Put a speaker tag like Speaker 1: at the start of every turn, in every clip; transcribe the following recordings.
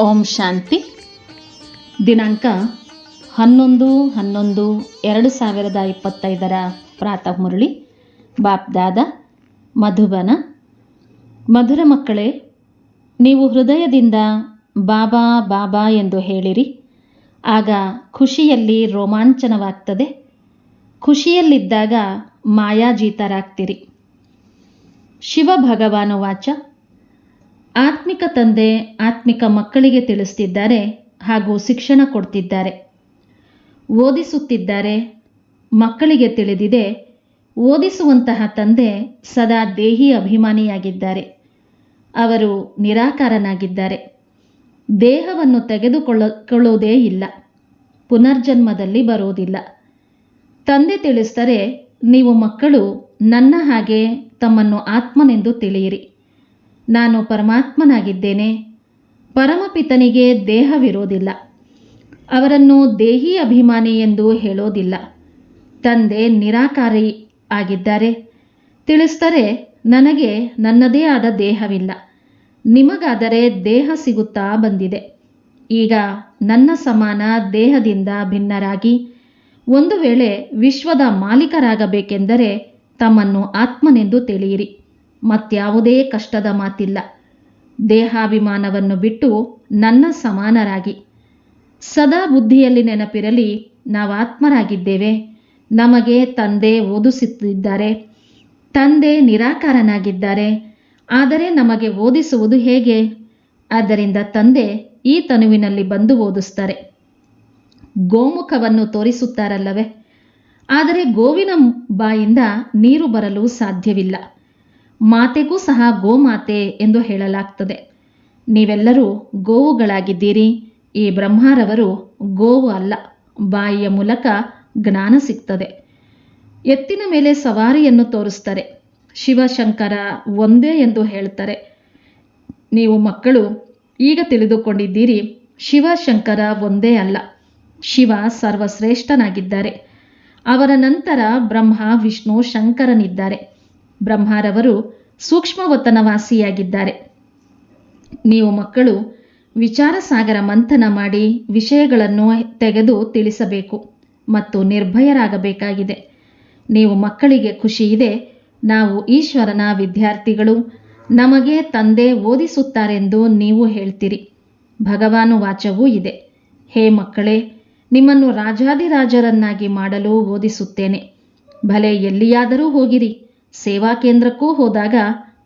Speaker 1: ಓಂ ಶಾಂತಿ. ದಿನಾಂಕ ಹನ್ನೊಂದು ಹನ್ನೊಂದು, ಎರಡು ಸಾವಿರದ ಇಪ್ಪತ್ತೈದರ ಪ್ರಾತಃ ಮುರಳಿ. ಬಾಪ್ದಾದ ಮಧುಬನ. ಮಧುರ ಮಕ್ಕಳೇ, ನೀವು ಹೃದಯದಿಂದ ಬಾಬಾ ಬಾಬಾ ಎಂದು ಹೇಳಿರಿ. ಆಗ ಖುಷಿಯಲ್ಲಿ ರೋಮಾಂಚನವಾಗ್ತದೆ. ಖುಷಿಯಲ್ಲಿದ್ದಾಗ ಮಾಯಾಜೀತರಾಗ್ತಿರಿ. ಶಿವ ಭಗವಾನು ವಾಚ. ಆತ್ಮಿಕ ತಂದೆ ಆತ್ಮಿಕ ಮಕ್ಕಳಿಗೆ ತಿಳಿಸ್ತಿದ್ದಾರೆ ಹಾಗೂ ಶಿಕ್ಷಣ ಕೊಡ್ತಿದ್ದಾರೆ. ಓದಿಸುತ್ತಿದ್ದಾರೆ, ಮಕ್ಕಳಿಗೆ ತಿಳಿದಿದೆ. ಓದಿಸುವಂತಹ ತಂದೆ ಸದಾ ದೇಹಿ ಅಭಿಮಾನಿಯಾಗಿದ್ದಾರೆ. ಅವರು ನಿರಾಕಾರನಾಗಿದ್ದಾರೆ. ದೇಹವನ್ನು ತೆಗೆದುಕೊಳ್ಳೋದೇ ಇಲ್ಲ. ಪುನರ್ಜನ್ಮದಲ್ಲಿ ಬರುವುದಿಲ್ಲ ತಂದೆ ತಿಳಿಸ್ತಾರೆ ನೀವು ಮಕ್ಕಳು ನನ್ನ ಹಾಗೆ ತಮ್ಮನ್ನು ಆತ್ಮನೆಂದು ತಿಳಿಯಿರಿ. ನಾನು ಪರಮಾತ್ಮನಾಗಿದ್ದೇನೆ. ಪರಮಪಿತನಿಗೆ ದೇಹವಿರೋದಿಲ್ಲ. ಅವರನ್ನು ದೇಹಿ ಅಭಿಮಾನಿ ಎಂದು ಹೇಳೋದಿಲ್ಲ. ತಂದೆ ನಿರಾಕಾರಿ ಆಗಿದ್ದಾರೆ. ತಿಳಿಸ್ತಾರೆ ನನಗೆ ನನ್ನದೇ ಆದ ದೇಹವಿಲ್ಲ. ನಿಮಗಾದರೆ ದೇಹ ಸಿಗುತ್ತಾ ಬಂದಿದೆ. ಈಗ ನನ್ನ ಸಮಾನ ದೇಹದಿಂದ ಭಿನ್ನರಾಗಿ ಒಂದು ವೇಳೆ ವಿಶ್ವದ ಮಾಲೀಕರಾಗಬೇಕೆಂದರೆ ತಮ್ಮನ್ನು ಆತ್ಮನೆಂದು ತಿಳಿಯಿರಿ. ಮತ್ಯಾವುದೇ ಕಷ್ಟದ ಮಾತಿಲ್ಲ. ದೇಹಾಭಿಮಾನವನ್ನು ಬಿಟ್ಟು ನನ್ನ ಸಮಾನರಾಗಿ. ಸದಾ ಬುದ್ಧಿಯಲ್ಲಿ ನೆನಪಿರಲಿ ನಾವು ಆತ್ಮರಾಗಿದ್ದೇವೆ ನಮಗೆ ತಂದೆ ಓದಿಸುತ್ತಿದ್ದಾರೆ ತಂದೆ ನಿರಾಕಾರನಾಗಿದ್ದಾರೆ. ಆದರೆ ನಮಗೆ ಓದಿಸುವುದು ಹೇಗೆ? ಆದ್ದರಿಂದ ತಂದೆ ಈ ತನುವಿನಲ್ಲಿ ಬಂದು ಓದಿಸ್ತಾರೆ. ಗೋಮುಖವನ್ನು ತೋರಿಸುತ್ತಾರಲ್ಲವೇ? ಆದರೆ ಗೋವಿನ ಬಾಯಿಂದ ನೀರು ಬರಲು ಸಾಧ್ಯವಿಲ್ಲ. ಮಾತೆಗೂ ಸಹ ಗೋಮಾತೆ ಎಂದು ಹೇಳಲಾಗ್ತದೆ. ನೀವೆಲ್ಲರೂ ಗೋವುಗಳಾಗಿದ್ದೀರಿ. ಈ ಬ್ರಹ್ಮಾರವರು ಗೋವು ಅಲ್ಲ, ಬಾಯಿಯ ಮೂಲಕ ಜ್ಞಾನ ಸಿಗ್ತದೆ. ಎತ್ತಿನ ಮೇಲೆ ಸವಾರಿಯನ್ನು ತೋರಿಸ್ತಾರೆ. ಶಿವಶಂಕರ ಒಂದೇ ಎಂದು ಹೇಳ್ತಾರೆ. ನೀವು ಮಕ್ಕಳು, ಈಗ ತಿಳಿದುಕೊಂಡಿದ್ದೀರಿ, ಶಿವಶಂಕರ ಒಂದೇ ಅಲ್ಲ. ಶಿವ ಸರ್ವಶ್ರೇಷ್ಠನಾಗಿದ್ದಾರೆ. ಅವರ ನಂತರ ಬ್ರಹ್ಮ, ವಿಷ್ಣು, ಶಂಕರನಿದ್ದಾರೆ. ಬ್ರಹ್ಮಾರವರು ಸೂಕ್ಷ್ಮವತನವಾಸಿಯಾಗಿದ್ದಾರೆ. ನೀವು ಮಕ್ಕಳು ವಿಚಾರ ಸಾಗರ ಮಂಥನ ಮಾಡಿ ವಿಷಯಗಳನ್ನು ತೆಗೆದು ತಿಳಿಸಬೇಕು ಮತ್ತು ನಿರ್ಭಯರಾಗಬೇಕಾಗಿದೆ. ನೀವು ಮಕ್ಕಳಿಗೆ ಖುಷಿ ಇದೆ, ನಾವು ಈಶ್ವರನ ವಿದ್ಯಾರ್ಥಿಗಳು, ನಮಗೆ ತಂದೆ ಓದಿಸುತ್ತಾರೆಂದು ನೀವು ಹೇಳ್ತೀರಿ. ಭಗವಾನು ವಾಚವೂ ಇದೆ. ಹೇ ಮಕ್ಕಳೇ, ನಿಮ್ಮನ್ನು ರಾಜಾದಿರಾಜರನ್ನಾಗಿ ಮಾಡಲು ಓದಿಸುತ್ತೇನೆ. ಭಲೆ ಎಲ್ಲಿಯಾದರೂ ಹೋಗಿರಿ. ಸೇವಾ ಕೇಂದ್ರಕ್ಕೂ ಹೋದಾಗ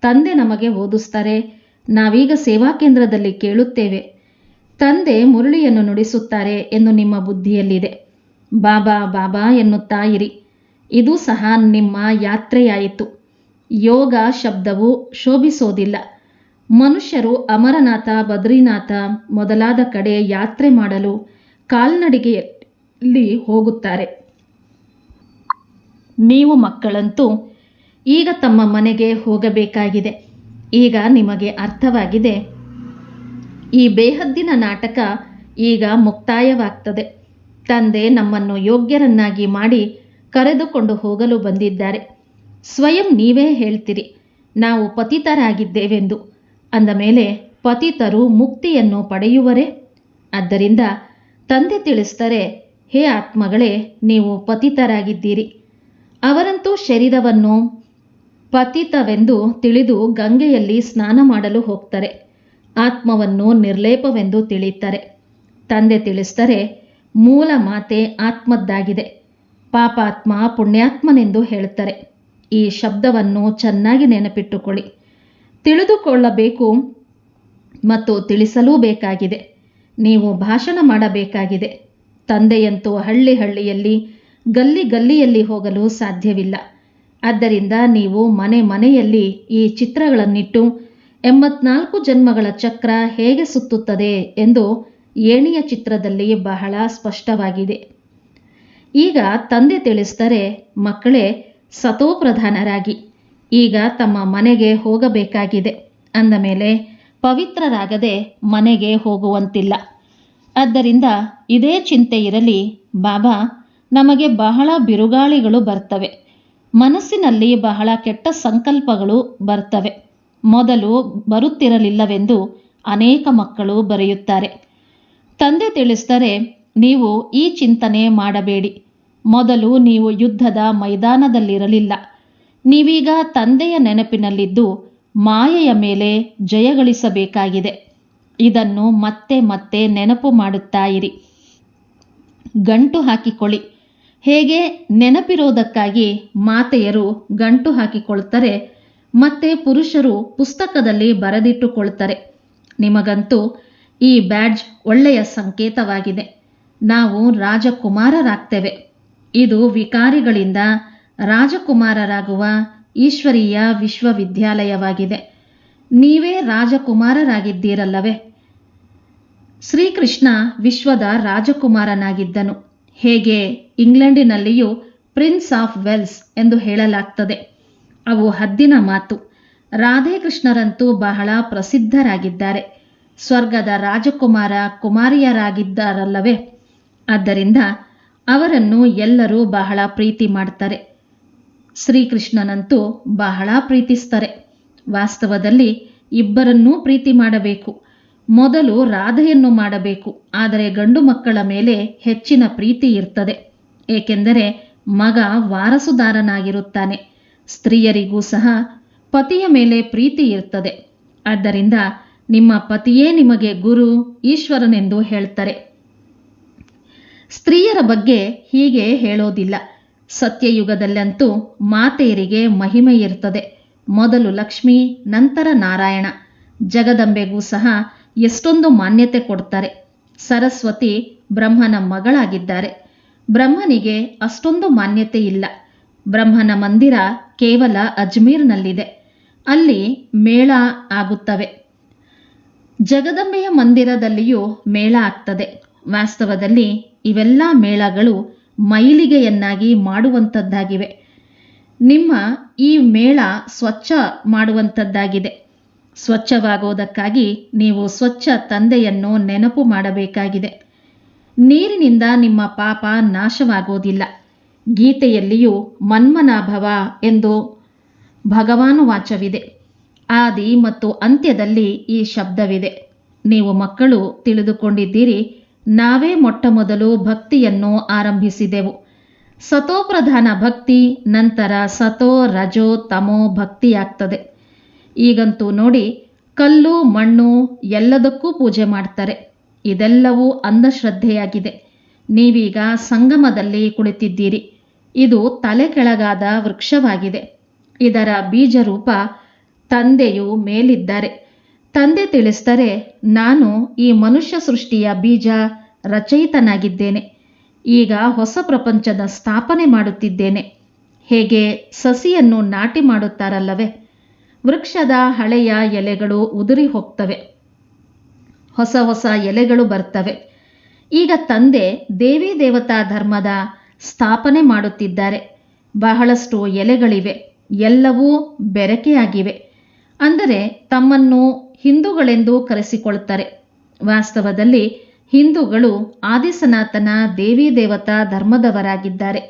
Speaker 1: ತಂದೆ ನಮಗೆ ಓದಿಸ್ತಾರೆ. ನಾವೀಗ ಸೇವಾ ಕೇಂದ್ರದಲ್ಲಿ ಕೇಳುತ್ತೇವೆ. ತಂದೆ ಮುರಳಿಯನ್ನು ನುಡಿಸುತ್ತಾರೆ ಎಂದು ನಿಮ್ಮ ಬುದ್ಧಿಯಲ್ಲಿದೆ. ಬಾಬಾ ಬಾಬಾ ಎನ್ನುತ್ತಾ ಇರಿ. ಇದು ಸಹ ನಿಮ್ಮ ಯಾತ್ರೆಯಾಯಿತು. ಯೋಗ ಶಬ್ದವು ಶೋಭಿಸೋದಿಲ್ಲ. ಮನುಷ್ಯರು ಅಮರನಾಥ, ಬದ್ರಿನಾಥ ಮೊದಲಾದ ಕಡೆ ಯಾತ್ರೆ ಮಾಡಲು ಕಾಲ್ನಡಿಗೆಯಲ್ಲಿ ಹೋಗುತ್ತಾರೆ. ನೀವು ಮಕ್ಕಳಂತೂ ಈಗ ತಮ್ಮ ಮನೆಗೆ ಹೋಗಬೇಕಾಗಿದೆ. ಈಗ ನಿಮಗೆ ಅರ್ಥವಾಗಿದೆ. ಈ ಬೇಹದ್ದಿನ ನಾಟಕ ಈಗ ಮುಕ್ತಾಯವಾಗ್ತದೆ. ತಂದೆ ನಮ್ಮನ್ನು ಯೋಗ್ಯರನ್ನಾಗಿ ಮಾಡಿ ಕರೆದುಕೊಂಡು ಹೋಗಲು ಬಂದಿದ್ದಾರೆ. ಸ್ವಯಂ ನೀವೇ ಹೇಳ್ತೀರಿ, ನಾವು ಪತಿತರಾಗಿದ್ದೇವೆಂದು. ಅಂದ ಮೇಲೆ, ಪತಿತರು ಮುಕ್ತಿಯನ್ನು ಪಡೆಯುವರೇ? ಆದ್ದರಿಂದ ತಂದೆ ತಿಳಿಸ್ತಾರೆ ಹೇ ಆತ್ಮಗಳೇ, ನೀವು ಪತಿತರಾಗಿದ್ದೀರಿ. ಅವರಂತೂ ಶರೀರವನ್ನು ಪತಿತವೆಂದು ತಿಳಿದು ಗಂಗೆಯಲ್ಲಿ ಸ್ನಾನ ಮಾಡಲು ಹೋಗ್ತಾರೆ. ಆತ್ಮವನ್ನು ನಿರ್ಲೇಪವೆಂದು ತಿಳಿಯುತ್ತಾರೆ. ತಂದೆ ತಿಳಿಸ್ತಾರೆ ಮೂಲ ಮಾತೆ ಆತ್ಮದ್ದಾಗಿದೆ. ಪಾಪಾತ್ಮ ಪುಣ್ಯಾತ್ಮನೆಂದು ಹೇಳುತ್ತಾರೆ. ಈ ಶಬ್ದವನ್ನು ಚೆನ್ನಾಗಿ ನೆನಪಿಟ್ಟುಕೊಳ್ಳಿ. ತಿಳಿದುಕೊಳ್ಳಬೇಕು ಮತ್ತು ತಿಳಿಸಲೂ ಬೇಕಾಗಿದೆ ನೀವು ಭಾಷಣ ಮಾಡಬೇಕಾಗಿದೆ. ತಂದೆಯಂತೂ ಹಳ್ಳಿ ಹಳ್ಳಿಯಲ್ಲಿ ಗಲ್ಲಿ ಗಲ್ಲಿಯಲ್ಲಿ ಹೋಗಲು ಸಾಧ್ಯವಿಲ್ಲ. ಆದ್ದರಿಂದ ನೀವು ಮನೆ ಮನೆಯಲ್ಲಿ ಈ ಚಿತ್ರಗಳನ್ನಿಟ್ಟು ಎಂಬತ್ನಾಲ್ಕು ಜನ್ಮಗಳ ಚಕ್ರ ಹೇಗೆ ಸುತ್ತುತ್ತದೆ ಎಂದು ಏಣಿಯ ಚಿತ್ರದಲ್ಲಿ ಬಹಳ ಸ್ಪಷ್ಟವಾಗಿದೆ. ಈಗ ತಂದೆ ತಿಳಿಸ್ತಾರೆ ಮಕ್ಕಳೇ ಸತೋಪ್ರಧಾನರಾಗಿ. ಈಗ ತಮ್ಮ ಮನೆಗೆ ಹೋಗಬೇಕಾಗಿದೆ. ಅಂದ ಮೇಲೆ ಪವಿತ್ರರಾಗದೆ ಮನೆಗೆ ಹೋಗುವಂತಿಲ್ಲ. ಆದ್ದರಿಂದ ಇದೇ ಚಿಂತೆ ಇರಲಿ, ಬಾಬಾ, ನಮಗೆ ಬಹಳ ಬಿರುಗಾಳಿಗಳು ಬರ್ತವೆ. ಮನಸ್ಸಿನಲ್ಲಿ ಬಹಳ ಕೆಟ್ಟ ಸಂಕಲ್ಪಗಳು ಬರ್ತವೆ. ಮೊದಲು ಬರುತ್ತಿರಲಿಲ್ಲವೆಂದು ಅನೇಕ ಮಕ್ಕಳು ಬರೆಯುತ್ತಾರೆ. ತಂದೆ ತಿಳಿಸ್ತಾರೆ ನೀವು ಈ ಚಿಂತನೆ ಮಾಡಬೇಡಿ. ಮೊದಲು ನೀವು ಯುದ್ಧದ ಮೈದಾನದಲ್ಲಿರಲಿಲ್ಲ. ನೀವೀಗ ತಂದೆಯ ನೆನಪಿನಲ್ಲಿದ್ದು ಮಾಯೆಯ ಮೇಲೆ ಜಯಗಳಿಸಬೇಕಾಗಿದೆ ಇದನ್ನು ಮತ್ತೆ ಮತ್ತೆ ನೆನಪು ಮಾಡುತ್ತಾ ಇರಿ. ಗಂಟು ಹಾಕಿಕೊಳ್ಳಿ. ಹೇಗೆ ನೆನಪಿರೋದಕ್ಕಾಗಿ ಮಾತೆಯರು ಗಂಟು ಹಾಕಿಕೊಳ್ತಾರೆ ಮತ್ತೆ ಪುರುಷರು ಪುಸ್ತಕದಲ್ಲಿ ಬರೆದಿಟ್ಟುಕೊಳ್ತಾರೆ ನಿಮಗಂತೂ ಈ ಬ್ಯಾಡ್ಜ್ ಒಳ್ಳೆಯ ಸಂಕೇತವಾಗಿದೆ. ನಾವು ರಾಜಕುಮಾರರಾಗ್ತೇವೆ. ಇದು ವಿಕಾರಿಗಳಿಂದ ರಾಜಕುಮಾರರಾಗುವ ಈಶ್ವರೀಯ ವಿಶ್ವವಿದ್ಯಾಲಯವಾಗಿದೆ. ನೀವೇ ರಾಜಕುಮಾರರಾಗಿದ್ದೀರಲ್ಲವೇ? ಶ್ರೀಕೃಷ್ಣ ವಿಶ್ವದ ರಾಜಕುಮಾರನಾಗಿದ್ದನು. ಹೇಗೆ ಇಂಗ್ಲೆಂಡಿನಲ್ಲಿಯೂ ಪ್ರಿನ್ಸ್ ಆಫ್ ವೆಲ್ಸ್ ಎಂದು ಹೇಳಲಾಗ್ತದೆ. ಅವು ಹದ್ದಿನ ಮಾತು. ರಾಧೇಕೃಷ್ಣರಂತೂ ಬಹಳ ಪ್ರಸಿದ್ಧರಾಗಿದ್ದಾರೆ. ಸ್ವರ್ಗದ ರಾಜಕುಮಾರ ಕುಮಾರಿಯರಾಗಿದ್ದಾರಲ್ಲವೇ? ಆದ್ದರಿಂದ ಅವರನ್ನು ಎಲ್ಲರೂ ಬಹಳ ಪ್ರೀತಿ ಮಾಡ್ತಾರೆ. ಶ್ರೀಕೃಷ್ಣನಂತೂ ಬಹಳ ಪ್ರೀತಿಸ್ತಾರೆ. ವಾಸ್ತವದಲ್ಲಿ ಇಬ್ಬರನ್ನೂ ಪ್ರೀತಿ ಮಾಡಬೇಕು. ಮೊದಲು ರಾಧೆಯನ್ನು ಮಾಡಬೇಕು. ಆದರೆ ಗಂಡು ಮಕ್ಕಳ ಮೇಲೆ ಹೆಚ್ಚಿನ ಪ್ರೀತಿ ಇರ್ತದೆ. ಏಕೆಂದರೆ ಮಗ ವಾರಸುದಾರನಾಗಿರುತ್ತಾನೆ. ಸ್ತ್ರೀಯರಿಗೂ ಸಹ ಪತಿಯ ಮೇಲೆ ಪ್ರೀತಿ ಇರ್ತದೆ. ಆದ್ದರಿಂದ ನಿಮ್ಮ ಪತಿಯೇ ನಿಮಗೆ ಗುರು, ಈಶ್ವರನೆಂದು ಹೇಳ್ತಾರೆ. ಸ್ತ್ರೀಯರ ಬಗ್ಗೆ ಹೀಗೆ ಹೇಳೋದಿಲ್ಲ. ಸತ್ಯಯುಗದಲ್ಲಂತೂ ಮಾತೆಯರಿಗೆ ಮಹಿಮೆ ಇರ್ತದೆ. ಮೊದಲು ಲಕ್ಷ್ಮಿ, ನಂತರ ನಾರಾಯಣ. ಜಗದಂಬೆಗೂ ಸಹ ಎಷ್ಟೊಂದು ಮಾನ್ಯತೆ ಕೊಡ್ತಾರೆ. ಸರಸ್ವತಿ ಬ್ರಹ್ಮನ ಮಗಳಾಗಿದ್ದಾರೆ. ಬ್ರಹ್ಮನಿಗೆ ಅಷ್ಟೊಂದು ಮಾನ್ಯತೆ ಇಲ್ಲ. ಬ್ರಹ್ಮನ ಮಂದಿರ ಕೇವಲ ಅಜ್ಮೀರ್ನಲ್ಲಿದೆ. ಅಲ್ಲಿ ಮೇಳ ಆಗುತ್ತವೆ. ಜಗದಂಬೆಯ ಮಂದಿರದಲ್ಲಿಯೂ ಮೇಳ ಆಗ್ತದೆ. ವಾಸ್ತವದಲ್ಲಿ ಇವೆಲ್ಲ ಮೇಳಗಳು ಮೈಲಿಗೆಯನ್ನಾಗಿ ಮಾಡುವಂಥದ್ದಾಗಿವೆ ನಿಮ್ಮ ಈ ಮೇಳ ಸ್ವಚ್ಛ ಮಾಡುವಂಥದ್ದಾಗಿದೆ ಸ್ವಚ್ಛವಾಗೋದಕ್ಕಾಗಿ ನೀವು ಸ್ವಚ್ಛ ತಂದೆಯನ್ನು ನೆನಪು ಮಾಡಬೇಕಾಗಿದೆ. ನೀರಿನಿಂದ ನಿಮ್ಮ ಪಾಪ ನಾಶವಾಗೋದಿಲ್ಲ. ಗೀತೆಯಲ್ಲಿಯೂ ಮನ್ಮನಾಭವ ಎಂದು ಭಗವಾನುವಾಚವಿದೆ ಆದಿ ಮತ್ತು ಅಂತ್ಯದಲ್ಲಿ ಈ ಶಬ್ದವಿದೆ. ನೀವು ಮಕ್ಕಳು ತಿಳಿದುಕೊಂಡಿದ್ದೀರಿ, ನಾವೇ ಮೊಟ್ಟ ಮೊದಲು ಭಕ್ತಿಯನ್ನು ಆರಂಭಿಸಿದೆವು. ಸತೋಪ್ರಧಾನ ಭಕ್ತಿ, ನಂತರ ಸತೋ ರಜೋ ತಮೋ ಭಕ್ತಿಯಾಗ್ತದೆ. ಈಗಂತೂ ನೋಡಿ, ಕಲ್ಲು, ಮಣ್ಣು ಎಲ್ಲದಕ್ಕೂ ಪೂಜೆ ಮಾಡ್ತಾರೆ. ಇದೆಲ್ಲವೂ ಅಂಧಶ್ರದ್ಧೆಯಾಗಿದೆ. ನೀವೀಗ ಸಂಗಮದಲ್ಲಿ ಕುಳಿತಿದ್ದೀರಿ. ಇದು ತಲೆ ಕೆಳಗಾದ ವೃಕ್ಷವಾಗಿದೆ. ಇದರ ಬೀಜರೂಪ ತಂದೆಯು ಮೇಲಿದ್ದಾರೆ. ತಂದೆ ತಿಳಿಸ್ತಾರೆ ನಾನು ಈ ಮನುಷ್ಯ ಸೃಷ್ಟಿಯ ಬೀಜ ರಚಯಿತನಾಗಿದ್ದೇನೆ. ಈಗ ಹೊಸ ಪ್ರಪಂಚದ ಸ್ಥಾಪನೆ ಮಾಡುತ್ತಿದ್ದೇನೆ. ಹೇಗೆ ಸಸಿಯನ್ನು ನಾಟಿ ಮಾಡುತ್ತಾರಲ್ಲವೇ? ವೃಕ್ಷದ ಹಳೆಯ ಎಲೆಗಳು ಉದುರಿ ಹೋಗ್ತವೆ. ಹೊಸ ಹೊಸ ಎಲೆಗಳು ಬರ್ತವೆ. ಈಗ ತಂದೆ ದೇವಿ ದೇವತಾ ಧರ್ಮದ ಸ್ಥಾಪನೆ ಮಾಡುತ್ತಿದ್ದಾರೆ. ಬಹಳಷ್ಟು ಎಲೆಗಳಿವೆ. ಎಲ್ಲವೂ ಬೆರಕೆಯಾಗಿವೆ. ಅಂದರೆ ತಮ್ಮನ್ನು ಹಿಂದೂಗಳೆಂದು ಕರೆಸಿಕೊಳ್ತಾರೆ. ವಾಸ್ತವದಲ್ಲಿ ಹಿಂದೂಗಳು ಆದಿಸನಾತನ ದೇವಿ ದೇವತಾ ಧರ್ಮದವರಾಗಿದ್ದಾರೆ.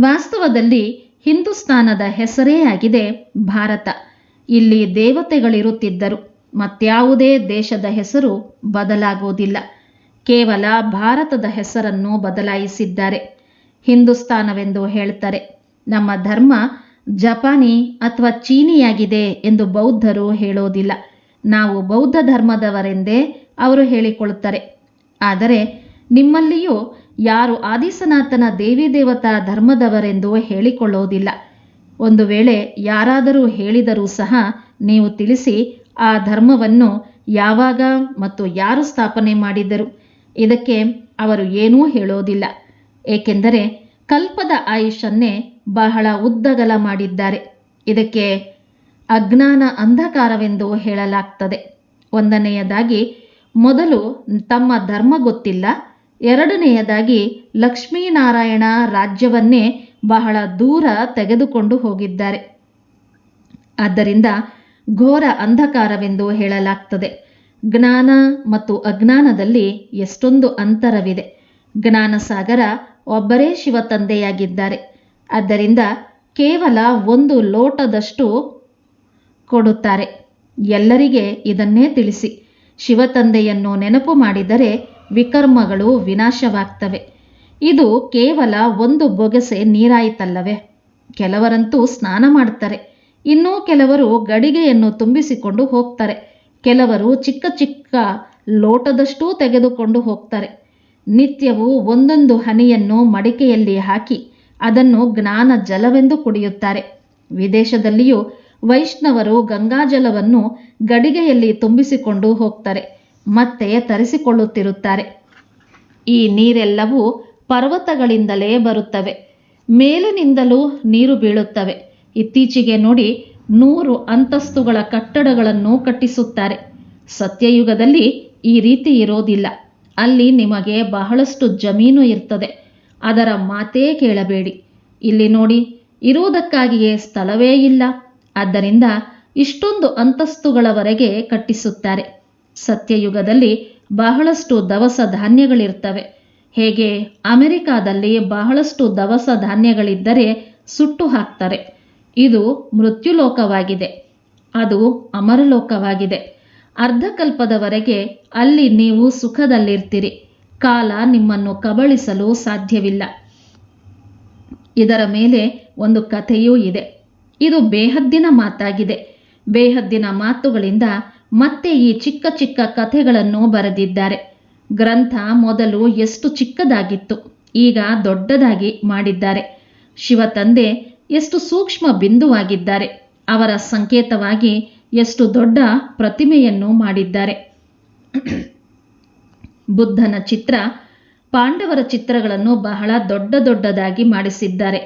Speaker 1: ವಾಸ್ತವದಲ್ಲಿ ಹಿಂದೂಸ್ತಾನದ ಹೆಸರೇ ಆಗಿದೆ ಭಾರತ. ಇಲ್ಲಿ ದೇವತೆಗಳಿರುತ್ತಿದ್ದರು. ಮತ್ಯಾವುದೇ ದೇಶದ ಹೆಸರು ಬದಲಾಗುವುದಿಲ್ಲ. ಕೇವಲ ಭಾರತದ ಹೆಸರನ್ನು ಬದಲಾಯಿಸಿದ್ದಾರೆ. ಹಿಂದೂಸ್ತಾನವೆಂದು ಹೇಳ್ತಾರೆ, ನಮ್ಮ ಧರ್ಮ ಜಪಾನಿ ಅಥವಾ ಚೀನಿಯಾಗಿದೆ ಎಂದು ಬೌದ್ಧರು ಹೇಳೋದಿಲ್ಲ. ನಾವು ಬೌದ್ಧ ಧರ್ಮದವರೆಂದೇ ಅವರು ಹೇಳಿಕೊಳ್ಳುತ್ತಾರೆ. ಆದರೆ ನಿಮ್ಮಲ್ಲಿಯೂ ಯಾರು ಆದಿಸನಾಥನ ದೇವಿ ದೇವತಾ ಧರ್ಮದವರೆಂದು ಹೇಳಿಕೊಳ್ಳೋದಿಲ್ಲ. ಒಂದು ವೇಳೆ ಯಾರಾದರೂ ಹೇಳಿದರೂ ಸಹ ನೀವು ತಿಳಿಸಿ ಆ ಧರ್ಮವನ್ನು ಯಾವಾಗ ಮತ್ತು ಯಾರು ಸ್ಥಾಪನೆ ಮಾಡಿದರು? ಇದಕ್ಕೆ ಅವರು ಏನೂ ಹೇಳೋದಿಲ್ಲ. ಏಕೆಂದರೆ ಕಲ್ಪದ ಆಯುಷನ್ನೇ ಬಹಳ ಉದ್ದಗಲ ಮಾಡಿದ್ದಾರೆ. ಇದಕ್ಕೆ ಅಜ್ಞಾನ ಅಂಧಕಾರವೆಂದು ಹೇಳಲಾಗ್ತದೆ. ಒಂದನೆಯದಾಗಿ, ಮೊದಲು ತಮ್ಮ ಧರ್ಮ ಗೊತ್ತಿಲ್ಲ. ಎರಡನೆಯದಾಗಿ, ಲಕ್ಷ್ಮೀನಾರಾಯಣ ರಾಜ್ಯವನ್ನೇ ಬಹಳ ದೂರ ತೆಗೆದುಕೊಂಡು ಹೋಗಿದ್ದಾರೆ. ಆದ್ದರಿಂದ ಘೋರ ಅಂಧಕಾರವೆಂದು ಹೇಳಲಾಗ್ತದೆ. ಜ್ಞಾನ ಮತ್ತು ಅಜ್ಞಾನದಲ್ಲಿ ಎಷ್ಟೊಂದು ಅಂತರವಿದೆ. ಜ್ಞಾನಸಾಗರ ಒಬ್ಬರೇ ಶಿವ ತಂದೆಯಾಗಿದ್ದಾರೆ ಆದ್ದರಿಂದ ಕೇವಲ ಒಂದು ಲೋಟದಷ್ಟು ಕೊಡುತ್ತಾರೆ. ಎಲ್ಲರಿಗೆ ಇದನ್ನೇ ತಿಳಿಸಿ. ಶಿವತಂದೆಯನ್ನು ನೆನಪು ಮಾಡಿದರೆ ವಿಕರ್ಮಗಳು ವಿನಾಶವಾಗ್ತವೆ. ಇದು ಕೇವಲ ಒಂದು ಬೊಗಸೆ ನೀರಾಯಿತಲ್ಲವೇ? ಕೆಲವರಂತೂ ಸ್ನಾನ ಮಾಡ್ತಾರೆ. ಇನ್ನೂ ಕೆಲವರು ಗಡಿಗೆಯನ್ನು ತುಂಬಿಸಿಕೊಂಡು ಹೋಗ್ತಾರೆ. ಕೆಲವರು ಚಿಕ್ಕ ಚಿಕ್ಕ ಲೋಟದಷ್ಟೂ ತೆಗೆದುಕೊಂಡು ಹೋಗ್ತಾರೆ. ನಿತ್ಯವೂ ಒಂದೊಂದು ಹನಿಯನ್ನು ಮಡಿಕೆಯಲ್ಲಿ ಹಾಕಿ ಅದನ್ನು ಜ್ಞಾನ ಜಲವೆಂದು ಕುಡಿಯುತ್ತಾರೆ. ವಿದೇಶದಲ್ಲಿಯೂ ವೈಷ್ಣವರು ಗಂಗಾಜಲವನ್ನು ಗಡಿಗೆಯಲ್ಲಿ ತುಂಬಿಸಿಕೊಂಡು ಹೋಗ್ತಾರೆ, ಮತ್ತೆ ತರಿಸಿಕೊಳ್ಳುತ್ತಿರುತ್ತಾರೆ. ಈ ನೀರೆಲ್ಲವೂ ಪರ್ವತಗಳಿಂದಲೇ ಬರುತ್ತವೆ. ಮೇಲಿನಿಂದಲೂ ನೀರು ಬೀಳುತ್ತವೆ. ಇತ್ತೀಚೆಗೆ ನೋಡಿ ನೂರು ಅಂತಸ್ತುಗಳ ಕಟ್ಟಡಗಳನ್ನು ಕಟ್ಟಿಸುತ್ತಾರೆ. ಸತ್ಯಯುಗದಲ್ಲಿ ಈ ರೀತಿ ಇರೋದಿಲ್ಲ. ಅಲ್ಲಿ ನಿಮಗೆ ಬಹಳಷ್ಟು ಜಮೀನು ಇರ್ತದೆ. ಅದರ ಮಾತೇ ಕೇಳಬೇಡಿ. ಇಲ್ಲಿ ನೋಡಿ, ಇರುವುದಕ್ಕಾಗಿಯೇ ಸ್ಥಳವೇ ಇಲ್ಲ. ಆದ್ದರಿಂದ ಇಷ್ಟೊಂದು ಅಂತಸ್ತುಗಳವರೆಗೆ ಕಟ್ಟಿಸುತ್ತಾರೆ. ಸತ್ಯಯುಗದಲ್ಲಿ ಬಹಳಷ್ಟು ದವಸ ಧಾನ್ಯಗಳಿರ್ತವೆ. ಹೇಗೆ? ಅಮೆರಿಕಾದಲ್ಲಿ ಬಹಳಷ್ಟು ದವಸ ಧಾನ್ಯಗಳಿದ್ದರೆ ಸುಟ್ಟು ಹಾಕ್ತಾರೆ. ಇದು ಮೃತ್ಯುಲೋಕವಾಗಿದೆ. ಅದು ಅಮರಲೋಕವಾಗಿದೆ. ಅರ್ಧಕಲ್ಪದವರೆಗೆ ಅಲ್ಲಿ ನೀವು ಸುಖದಲ್ಲಿರ್ತೀರಿ. ಕಾಲ ನಿಮ್ಮನ್ನು ಕಬಳಿಸಲು ಸಾಧ್ಯವಿಲ್ಲ. ಇದರ ಮೇಲೆ ಒಂದು ಕಥೆಯೂ ಇದೆ. ಇದು ಬೇಹದ್ದಿನ ಮಾತಾಗಿದೆ. ಬೇಹದ್ದಿನ ಮಾತುಗಳಿಂದ ಮತ್ತೆ ಈ ಚಿಕ್ಕ ಚಿಕ್ಕ ಕಥೆಗಳನ್ನು ಬರೆದಿದ್ದಾರೆ. ಗ್ರಂಥ ಮೊದಲು ಎಷ್ಟು ಚಿಕ್ಕದಾಗಿತ್ತು, ಈಗ ದೊಡ್ಡದಾಗಿ ಮಾಡಿದ್ದಾರೆ. ಶಿವತಂದೆ ಎಷ್ಟು ಸೂಕ್ಷ್ಮ ಬಿಂದುವಾಗಿದ್ದಾರೆ, ಅವರ ಸಂಕೇತವಾಗಿ ಎಷ್ಟು ದೊಡ್ಡ ಪ್ರತಿಮೆಯನ್ನು ಮಾಡಿದ್ದಾರೆ. ಬುದ್ಧನ ಚಿತ್ರ ಪಾಂಡವರ ಚಿತ್ರಗಳನ್ನು ಬಹಳ ದೊಡ್ಡ ದೊಡ್ಡದಾಗಿ ಮಾಡಿಸಿದ್ದಾರೆ.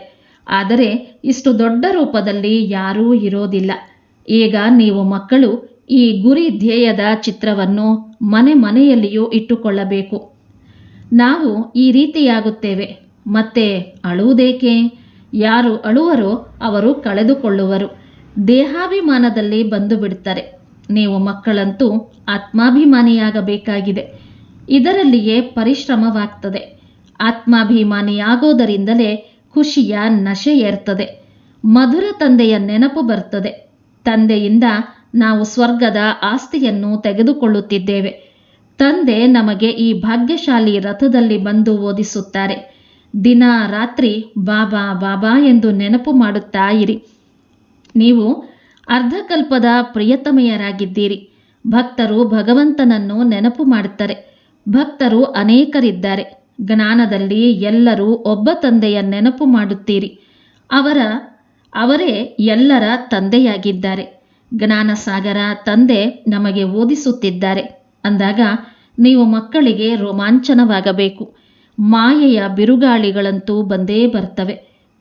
Speaker 1: ಆದರೆ ಇಷ್ಟು ದೊಡ್ಡ ರೂಪದಲ್ಲಿ ಯಾರೂ ಇರೋದಿಲ್ಲ. ಈಗ ನೀವು ಮಕ್ಕಳು ಈ ಗುರಿ ಧ್ಯೇಯದ ಚಿತ್ರವನ್ನು ಮನೆ ಮನೆಯಲ್ಲಿಯೂ ಇಟ್ಟುಕೊಳ್ಳಬೇಕು. ನಾವು ಈ ರೀತಿಯಾಗುತ್ತೇವೆ. ಮತ್ತೆ ಅಳುವುದೇಕೆ? ಯಾರು ಅಳುವರೋ ಅವರು ಕಳೆದುಕೊಳ್ಳುವರು. ದೇಹಾಭಿಮಾನದಲ್ಲಿ ಬಂದು ಬಿಡುತ್ತಾರೆ ನೀವು ಮಕ್ಕಳಂತೂ ಆತ್ಮಾಭಿಮಾನಿಯಾಗಬೇಕಾಗಿದೆ. ಇದರಲ್ಲಿಯೇ ಪರಿಶ್ರಮವಾಗ್ತದೆ. ಆತ್ಮಾಭಿಮಾನಿಯಾಗೋದರಿಂದಲೇ ಖುಷಿಯ ನಶೆ ಏರ್ತದೆ. ಮಧುರ ತಂದೆಯ ನೆನಪು ಬರ್ತದೆ. ತಂದೆಯಿಂದ ನಾವು ಸ್ವರ್ಗದ ಆಸ್ತಿಯನ್ನು ತೆಗೆದುಕೊಳ್ಳುತ್ತಿದ್ದೇವೆ. ತಂದೆ ನಮಗೆ ಈ ಭಾಗ್ಯಶಾಲಿ ರಥದಲ್ಲಿ ಬಂದು ಓದಿಸುತ್ತಾರೆ. ದಿನ ರಾತ್ರಿ ಬಾಬಾ ಬಾಬಾ ಎಂದು ನೆನಪು ಮಾಡುತ್ತಾ ಇರಿ ನೀವು ಅರ್ಧಕಲ್ಪದ ಪ್ರಿಯತಮೆಯರಾಗಿದ್ದೀರಿ. ಭಕ್ತರು ಭಗವಂತನನ್ನು ನೆನಪು ಮಾಡುತ್ತಾರೆ. ಭಕ್ತರು ಅನೇಕರಿದ್ದಾರೆ. ಜ್ಞಾನದಲ್ಲಿ ಎಲ್ಲರೂ ಒಬ್ಬ ತಂದೆಯ ನೆನಪು ಮಾಡುತ್ತೀರಿ. ಅವರ, ಅವರೇ ಎಲ್ಲರ ತಂದೆಯಾಗಿದ್ದಾರೆ. ಜ್ಞಾನಸಾಗರ ತಂದೆ ನಮಗೆ ಓದಿಸುತ್ತಿದ್ದಾರೆ. ಅಂದಾಗ ನೀವು ಮಕ್ಕಳಿಗೆ ರೋಮಾಂಚನವಾಗಬೇಕು. ಮಾಯೆಯ ಬಿರುಗಾಳಿಗಳಂತೂ ಬಂದೇ ಬರ್ತವೆ.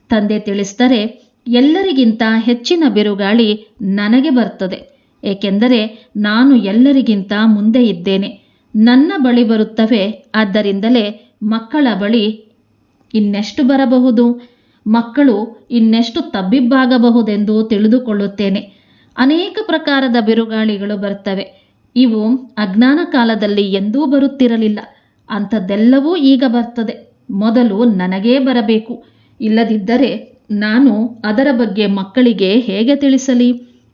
Speaker 1: ತಂದೆ ತಿಳಿಸಿದರೆ, ಎಲ್ಲರಿಗಿಂತ ಹೆಚ್ಚಿನ ಬಿರುಗಾಳಿ ನನಗೆ ಬರ್ತದೆ. ಏಕೆಂದರೆ ನಾನು ಎಲ್ಲರಿಗಿಂತ ಮುಂದೆ ಇದ್ದೇನೆ. ನನ್ನ ಬಳಿ ಬರುತ್ತವೆ, ಆದ್ದರಿಂದಲೇ ಮಕ್ಕಳ ಬಳಿ ಇನ್ನೆಷ್ಟು ಬರಬಹುದು? ಮಕ್ಕಳು ಇನ್ನೆಷ್ಟು ತಬ್ಬಿಬ್ಬಾಗಬಹುದೆಂದು ತಿಳಿದುಕೊಳ್ಳುತ್ತೇನೆ. ಅನೇಕ ಪ್ರಕಾರದ ಬಿರುಗಾಳಿಗಳು ಬರ್ತವೆ. ಇವು ಅಜ್ಞಾನ ಕಾಲದಲ್ಲಿ ಎಂದೂ ಬರುತ್ತಿರಲಿಲ್ಲ. ಅಂಥದ್ದೆಲ್ಲವೂ ಈಗ ಬರ್ತದೆ. ಮೊದಲು ನನಗೇ ಬರಬೇಕು. ಇಲ್ಲದಿದ್ದರೆ ನಾನು ಅದರ ಬಗ್ಗೆ ಮಕ್ಕಳಿಗೆ ಹೇಗೆ ತಿಳಿಸಲಿ?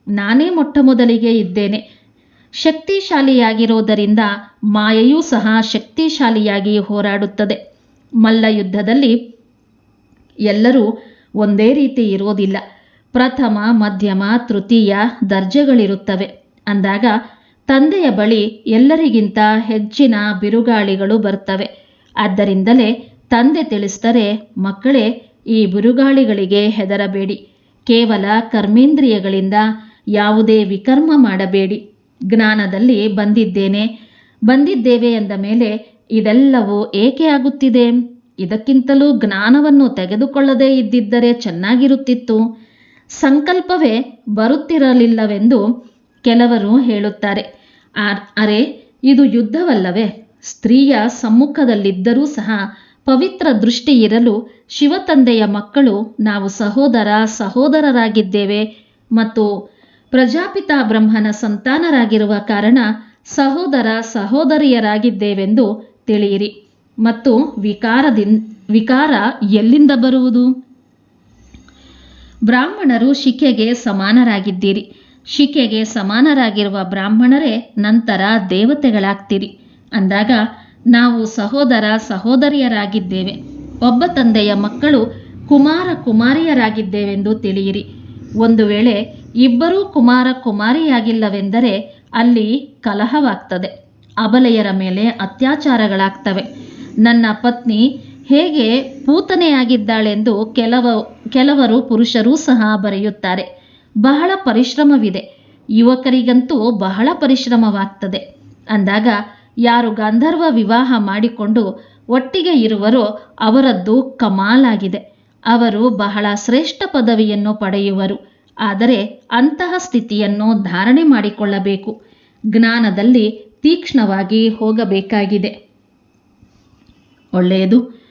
Speaker 1: ನಾನೇ ಮೊಟ್ಟ ಮೊದಲಿಗೆ ಇದ್ದೇನೆ. ಶಕ್ತಿಶಾಲಿಯಾಗಿರೋದರಿಂದ ಮಾಯೆಯೂ ಸಹ ಶಕ್ತಿಶಾಲಿಯಾಗಿ ಹೋರಾಡುತ್ತದೆ. ಮಲ್ಲ ಯುದ್ಧದಲ್ಲಿ ಎಲ್ಲರೂ ಒಂದೇ ರೀತಿ ಇರೋದಿಲ್ಲ. ಪ್ರಥಮ, ಮಧ್ಯಮ, ತೃತೀಯ ದರ್ಜೆಗಳಿರುತ್ತವೆ. ಅಂದಾಗ ತಂದೆಯ ಬಳಿ ಎಲ್ಲರಿಗಿಂತ ಹೆಚ್ಚಿನ ಬಿರುಗಾಳಿಗಳು ಬರ್ತವೆ ಆದ್ದರಿಂದಲೇ ತಂದೆ ತಿಳಿಸ್ತರೆ ಮಕ್ಕಳೇ ಈ ಬಿರುಗಾಳಿಗಳಿಗೆ ಹೆದರಬೇಡಿ. ಕೇವಲ ಕರ್ಮೇಂದ್ರಿಯಗಳಿಂದ ಯಾವುದೇ ವಿಕರ್ಮ ಮಾಡಬೇಡಿ. ಜ್ಞಾನದಲ್ಲಿ ಬಂದಿದ್ದೇನೆ. ಬಂದಿದ್ದೇವೆ ಎಂದ ಮೇಲೆ ಇದೆಲ್ಲವೂ ಏಕೆ ಆಗುತ್ತಿದೆ? ಇದಕ್ಕಿಂತಲೂ ಜ್ಞಾನವನ್ನು ತೆಗೆದುಕೊಳ್ಳದೇ ಇದ್ದಿದ್ದರೆ ಚೆನ್ನಾಗಿರುತ್ತಿತ್ತು. ಸಂಕಲ್ಪವೇ ಬರುತ್ತಿರಲಿಲ್ಲವೆಂದು ಕೆಲವರು ಹೇಳುತ್ತಾರೆ ಅರೆ, ಇದು ಯುದ್ಧವಲ್ಲವೇ? ಸ್ತ್ರೀಯ ಸಮ್ಮುಖದಲ್ಲಿದ್ದರೂ ಸಹ ಪವಿತ್ರ ದೃಷ್ಟಿ ಇರಲು ಶಿವತಂದೆಯ ಮಕ್ಕಳು ನಾವು ಸಹೋದರ ಸಹೋದರರಾಗಿದ್ದೇವೆ ಮತ್ತು ಪ್ರಜಾಪಿತ ಬ್ರಹ್ಮನ ಸಂತಾನರಾಗಿರುವ ಕಾರಣ ಸಹೋದರ ಸಹೋದರಿಯರಾಗಿದ್ದೇವೆಂದು ತಿಳಿಯಿರಿ. ಮತ್ತು ವಿಕಾರದಿನ್, ವಿಕಾರ ಎಲ್ಲಿಂದ ಬರುವುದು? ಬ್ರಾಹ್ಮಣರು ಶಿಖೆಗೆ ಸಮಾನರಾಗಿದ್ದೀರಿ. ಶಿಖೆಗೆ ಸಮಾನರಾಗಿರುವ ಬ್ರಾಹ್ಮಣರೇ ನಂತರ ದೇವತೆಗಳಾಗ್ತೀರಿ. ಅಂದಾಗ ನಾವು ಸಹೋದರ ಸಹೋದರಿಯರಾಗಿದ್ದೇವೆ. ಒಬ್ಬ ತಂದೆಯ ಮಕ್ಕಳು ಕುಮಾರ ಕುಮಾರಿಯರಾಗಿದ್ದೇವೆಂದು ತಿಳಿಯಿರಿ. ಒಂದು ವೇಳೆ ಇಬ್ಬರೂ ಕುಮಾರ ಕುಮಾರಿಯಾಗಿಲ್ಲವೆಂದರೆ ಅಲ್ಲಿ ಕಲಹವಾಗ್ತದೆ. ಅಬಲೆಯರ ಮೇಲೆ ಅತ್ಯಾಚಾರಗಳಾಗ್ತವೆ. ನನ್ನ ಪತ್ನಿ ಹೇಗೆ ಪೂತನೆಯಾಗಿದ್ದಾಳೆಂದು ಕೆಲವ, ಕೆಲವರು ಪುರುಷರೂ ಸಹ ಬರೆಯುತ್ತಾರೆ. ಬಹಳ ಪರಿಶ್ರಮವಿದೆ. ಯುವಕರಿಗಂತೂ ಬಹಳ ಪರಿಶ್ರಮವಾಗ್ತದೆ. ಅಂದಾಗ ಯಾರು ಗಂಧರ್ವ ವಿವಾಹ ಮಾಡಿಕೊಂಡು ಒಟ್ಟಿಗೆ ಇರುವರೋ ಅವರದ್ದು ಕಮಾಲಾಗಿದೆ. ಅವರು ಬಹಳ ಶ್ರೇಷ್ಠ ಪದವಿಯನ್ನು ಪಡೆಯುವರು. ಆದರೆ ಅಂತಹ ಸ್ಥಿತಿಯನ್ನು ಧಾರಣೆ ಮಾಡಿಕೊಳ್ಳಬೇಕು. ಜ್ಞಾನದಲ್ಲಿ ತೀಕ್ಷ್ಣವಾಗಿ ಹೋಗಬೇಕಾಗಿದೆ. ಒಳ್ಳೆಯದು.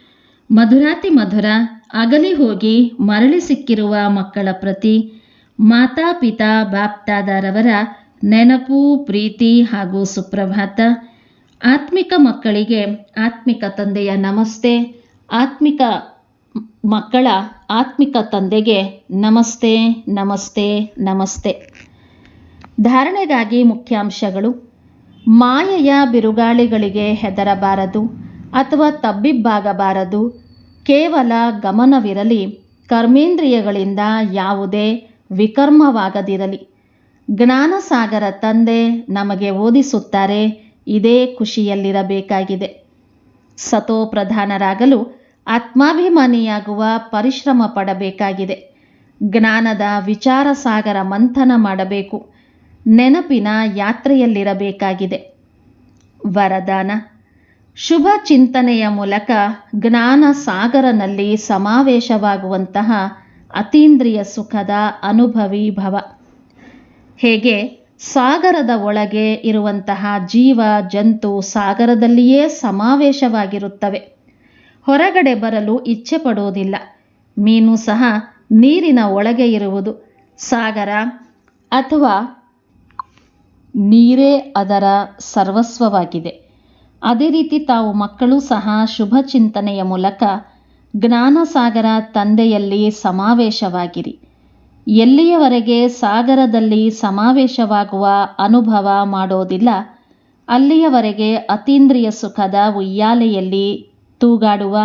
Speaker 1: ಮಧುರಾತಿ ಮಧುರ, ಅಗಲಿ ಹೋಗಿ ಮರಳಿ ಸಿಕ್ಕಿರುವ ಮಕ್ಕಳ ಪ್ರತಿ ಮಾತಾಪಿತಾ ಬಾಪ್ತಾದರವರ ನೆನಪು, ಪ್ರೀತಿ ಹಾಗೂ ಸುಪ್ರಭಾತ. ಆತ್ಮಿಕ ಮಕ್ಕಳಿಗೆ ಆತ್ಮಿಕ ತಂದೆಯ ನಮಸ್ತೆ. ಆತ್ಮಿಕ ಮಕ್ಕಳ ಆತ್ಮಿಕ ತಂದೆಗೆ ನಮಸ್ತೆ ನಮಸ್ತೆ ನಮಸ್ತೆ. ಧಾರಣೆಗಾಗಿ ಮುಖ್ಯಾಂಶಗಳು. ಮಾಯೆಯ ಬಿರುಗಾಳಿಗಳಿಗೆ ಹೆದರಬಾರದು ಅಥವಾ ತಬ್ಬಿಬ್ಬಾಗಬಾರದು. ಕೇವಲ ಗಮನವಿರಲಿ. ಕರ್ಮೇಂದ್ರಿಯಗಳಿಂದ ಯಾವುದೇ ವಿಕರ್ಮವಾಗದಿರಲಿ. ಜ್ಞಾನಸಾಗರ ತಂದೆ ನಮಗೆ ಓದಿಸುತ್ತಾರೆ, ಇದೇ ಖುಷಿಯಲ್ಲಿರಬೇಕಾಗಿದೆ. ಸತೋಪ್ರಧಾನರಾಗಲು ಆತ್ಮಾಭಿಮಾನಿಯಾಗುವ ಪರಿಶ್ರಮ ಪಡಬೇಕಾಗಿದೆ. ಜ್ಞಾನದ ವಿಚಾರ ಸಾಗರ ಮಂಥನ ಮಾಡಬೇಕು. ನೆನಪಿನ ಯಾತ್ರೆಯಲ್ಲಿರಬೇಕಾಗಿದೆ. ವರದಾನ. ಶುಭ ಚಿಂತನೆಯ ಮೂಲಕ ಜ್ಞಾನ ಸಾಗರನಲ್ಲಿ ಸಮಾವೇಶವಾಗುವಂತಹ ಅತೀಂದ್ರಿಯ ಸುಖದ ಅನುಭವಿ ಭವ. ಹೇಗೆ? ಸಾಗರದ ಒಳಗೆ ಇರುವಂತಹ ಜೀವ, ಜಂತು ಸಾಗರದಲ್ಲಿಯೇ ಸಮಾವೇಶವಾಗಿರುತ್ತವೆ. ಹೊರಗಡೆ ಬರಲು ಇಚ್ಛೆ ಪಡುವುದಿಲ್ಲ. ಮೀನು ಸಹ ನೀರಿನ ಒಳಗೆ ಇರುವುದು. ಸಾಗರ ಅಥವಾ ನೀರೇ ಅದರ ಸರ್ವಸ್ವವಾಗಿದೆ. ಅದೇ ರೀತಿ ತಾವು ಮಕ್ಕಳು ಸಹ ಶುಭ ಚಿಂತನೆಯ ಮೂಲಕ ಜ್ಞಾನಸಾಗರ ತಂದೆಯಲ್ಲಿ ಸಮಾವೇಶವಾಗಿರಿ. ಎಲ್ಲಿಯವರೆಗೆ ಸಾಗರದಲ್ಲಿ ಸಮಾವೇಶವಾಗುವ ಅನುಭವ ಮಾಡೋದಿಲ್ಲ, ಅಲ್ಲಿಯವರೆಗೆ ಅತೀಂದ್ರಿಯ ಸುಖದ ಉಯ್ಯಾಲೆಯಲ್ಲಿ ತೂಗಾಡುವ,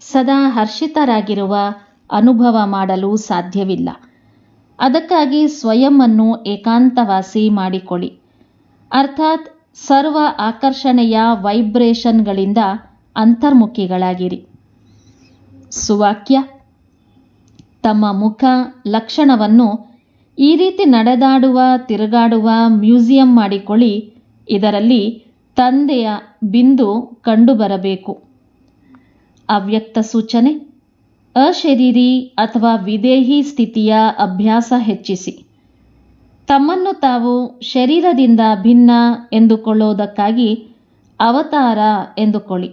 Speaker 1: ಸದಾ ಹರ್ಷಿತರಾಗಿರುವ ಅನುಭವ ಮಾಡಲು ಸಾಧ್ಯವಿಲ್ಲ. ಅದಕ್ಕಾಗಿ ಸ್ವಯಂನ್ನು ಏಕಾಂತವಾಸಿ ಮಾಡಿಕೊಳ್ಳಿ. ಅರ್ಥಾತ್ ಸರ್ವ ಆಕರ್ಷಣೆಯ ವೈಬ್ರೇಷನ್ಗಳಿಂದ ಅಂತರ್ಮುಖಿಗಳಾಗಿರಿ. ಸುವಾಕ್ಯ. ತಮ್ಮ ಮುಖ, ಲಕ್ಷಣವನ್ನು ಈ ರೀತಿ ನಡೆದಾಡುವ, ತಿರುಗಾಡುವ ಮ್ಯೂಸಿಯಂ ಮಾಡಿಕೊಳ್ಳಿ. ಇದರಲ್ಲಿ ತಂದೆಯ ಬಿಂದು ಕಂಡುಬರಬೇಕು. ಅವ್ಯಕ್ತ ಸೂಚನೆ, ಅಶರೀರಿ ಅಥವಾ ವಿದೇಹಿ ಸ್ಥಿತಿಯ ಅಭ್ಯಾಸ ಹೆಚ್ಚಿಸಿ. ತಮ್ಮನ್ನು ತಾವು ಶರೀರದಿಂದ ಭಿನ್ನ ಎಂದುಕೊಳ್ಳುವುದಕ್ಕಾಗಿ ಅವತಾರ ಎಂದುಕೊಳ್ಳಿ.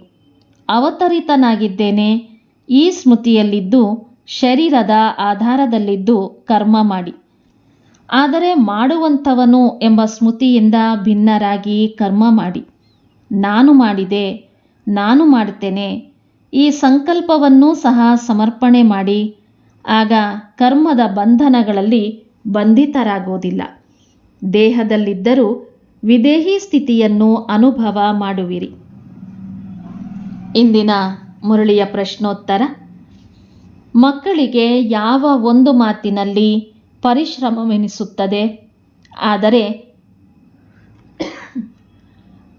Speaker 1: ಅವತರಿತನಾಗಿದ್ದೇನೆ ಈ ಸ್ಮೃತಿಯಲ್ಲಿದ್ದು ಶರೀರದ ಆಧಾರದಲ್ಲಿದ್ದು ಕರ್ಮ ಮಾಡಿ. ಆದರೆ ಮಾಡುವಂಥವನು ಎಂಬ ಸ್ಮೃತಿಯಿಂದ ಭಿನ್ನರಾಗಿ ಕರ್ಮ ಮಾಡಿ. ನಾನು ಮಾಡಿದೆ, ನಾನು ಮಾಡುತ್ತೇನೆ, ಈ ಸಂಕಲ್ಪವನ್ನೂ ಸಹ ಸಮರ್ಪಣೆ ಮಾಡಿ, ಆಗ ಕರ್ಮದ ಬಂಧನಗಳಲ್ಲಿ ಬಂಧಿತರಾಗೋದಿಲ್ಲ ದೇಹದಲ್ಲಿದ್ದರೂ ವಿದೇಹಿ ಸ್ಥಿತಿಯನ್ನು ಅನುಭವ ಮಾಡುವಿರಿ. ಇಂದಿನ ಮುರಳಿಯ ಪ್ರಶ್ನೋತ್ತರ. ಮಕ್ಕಳಿಗೆ ಯಾವ ಒಂದು ಮಾತಿನಲ್ಲಿ ಪರಿಶ್ರಮವೆನಿಸುತ್ತದೆ? ಆದರೆ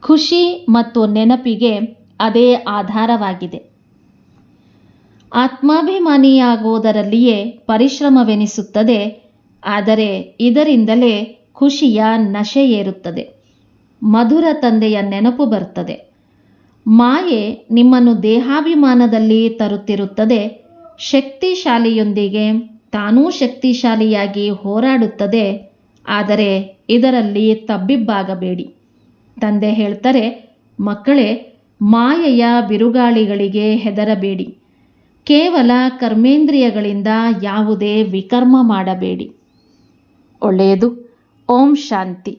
Speaker 1: ಖುಷಿ ಮತ್ತು ನೆನಪಿಗೆ ಅದೇ ಆಧಾರವಾಗಿದೆ. ಆತ್ಮಾಭಿಮಾನಿಯಾಗುವುದರಲ್ಲಿಯೇ ಪರಿಶ್ರಮವೆನಿಸುತ್ತದೆ, ಆದರೆ ಇದರಿಂದಲೇ ಖುಷಿಯ ನಶೆ ಏರುತ್ತದೆ. ಮಧುರ ತಂದೆಯ ನೆನಪು ಬರ್ತದೆ ಮಾಯೆ ನಿಮ್ಮನ್ನು ದೇಹಾಭಿಮಾನದಲ್ಲಿ ತರುತ್ತಿರುತ್ತದೆ. ಶಕ್ತಿಶಾಲಿಯೊಂದಿಗೆ ತಾನೂ ಶಕ್ತಿಶಾಲಿಯಾಗಿ ಹೋರಾಡುತ್ತದೆ. ಆದರೆ ಇದರಲ್ಲಿ ತಬ್ಬಿಬ್ಬಾಗಬೇಡಿ. ತಂದೆ ಹೇಳ್ತಾರೆ, ಮಕ್ಕಳೇ, ಮಾಯೆಯ ಬಿರುಗಾಳಿಗಳಿಗೆ ಹೆದರಬೇಡಿ. ಕೇವಲ ಕರ್ಮೇಂದ್ರಿಯಗಳಿಂದ ಯಾವುದೇ ವಿಕರ್ಮ ಮಾಡಬೇಡಿ. ಒಳ್ಳೆಯದು. ಓಂ ಶಾಂತಿ.